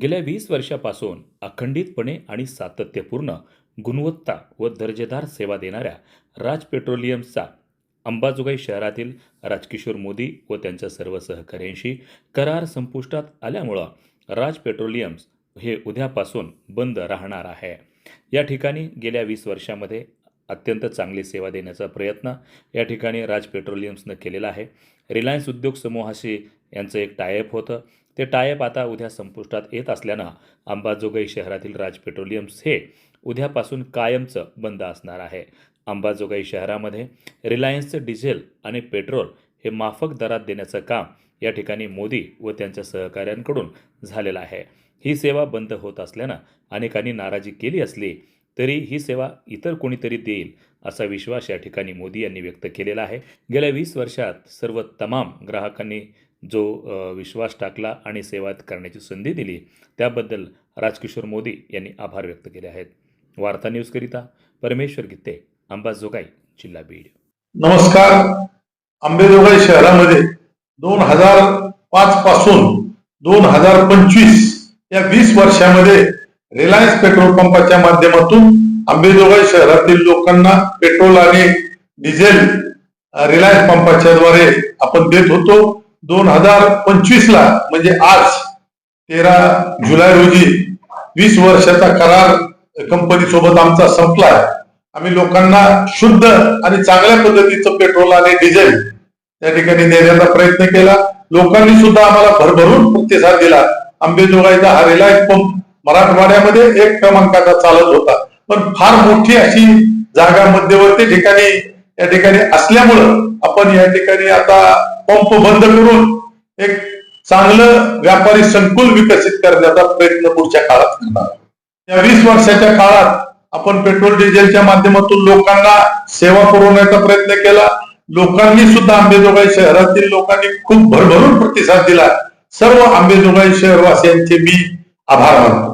गेल्या वीस वर्षापासून अखंडितपणे आणि सातत्यपूर्ण गुणवत्ता व दर्जेदार सेवा देणाऱ्या राज पेट्रोलियमचा अंबाजोगाई शहरातील राजकिशोर मोदी व त्यांच्या सर्व सहकाऱ्यांशी करार संपुष्टात आल्यामुळं राज पेट्रोलियम्स हे उद्यापासून बंद राहणार आहे. या ठिकाणी गेल्या वीस वर्षामध्ये अत्यंत चांगली सेवा देण्याचा प्रयत्न या ठिकाणी राज पेट्रोलियम्सनं केलेला आहे. रिलायन्स उद्योग समूहाशी यांचं एक टायअप होतं. ते टायअप आता उद्या संपुष्टात येत असल्यानं अंबाजोगाई शहरातील राज पेट्रोलियम्स हे उद्यापासून कायमचं बंद असणार आहे. अंबाजोगाई शहरामध्ये रिलायन्सचं डिझेल आणि पेट्रोल हे माफक दरात देण्याचं काम या ठिकाणी मोदी व त्यांच्या सहकाऱ्यांकडून झालेलं आहे. ही सेवा बंद होत असल्यानं अनेकांनी नाराजी केली असली तरी ही सेवा इतर कोणीतरी देईल असा विश्वास या ठिकाणी मोदी यांनी व्यक्त केलेला आहे. गेल्या वीस वर्षात सर्व तमाम ग्राहकांनी जो विश्वास टाकला आणि सेवा करण्याची संधी दिली त्याबद्दल राजकिशोर मोदी यांनी आभार व्यक्त केले आहेत. वार्ता न्यूजकरिता परमेश्वर गित्ते अंबाजोगाई जिल्हा बीड. नमस्कार. आंबेजोगाई शहरामध्ये दोन हजार पाच पासून दोन हजार पंचवीस या वीस वर्षामध्ये रिलायन्स पेट्रोल पंपाच्या माध्यमातून आंबेजोगाई शहरातील लोकांना पेट्रोल आणि डिझेल रिलायन्स पंपाच्या द्वारे आपण देत होतो. दोन हजार पंचवीस ला म्हणजे आज तेरा जुलै रोजी वीस वर्षाचा करार कंपनी सोबत आमचा संपलाय. आम्ही लोकांना शुद्ध आणि चांगल्या पद्धतीचं पेट्रोल आणि डिझेल त्या ठिकाणी देण्याचा प्रयत्न केला. लोकांनी सुद्धा आम्हाला भरभरून प्रतिसाद दिला. आंबेजोगाईचा हा रिलायन्स पंप मराठवाड्यामध्ये एक क्रमांकाचा चालत होता. पण फार मोठी अशी जागा मध्यवर्ती ठिकाणी या ठिकाणी असल्यामुळं आपण या ठिकाणी आता पंप बंद करून एक चांगलं व्यापारी संकुल विकसित करण्याचा प्रयत्न पुढच्या काळात करणार. या वीस वर्षाच्या काळात आपण पेट्रोल डिझेलच्या माध्यमातून लोकांना सेवा पुरवण्याचा प्रयत्न केला. लोकांनी सुद्धा आंबेजोगाई शहरातील लोकांनी खूप भरभरून प्रतिसाद दिला. सर्व आंबेजोगाई शहरवासियांचे मी आभार मानतो.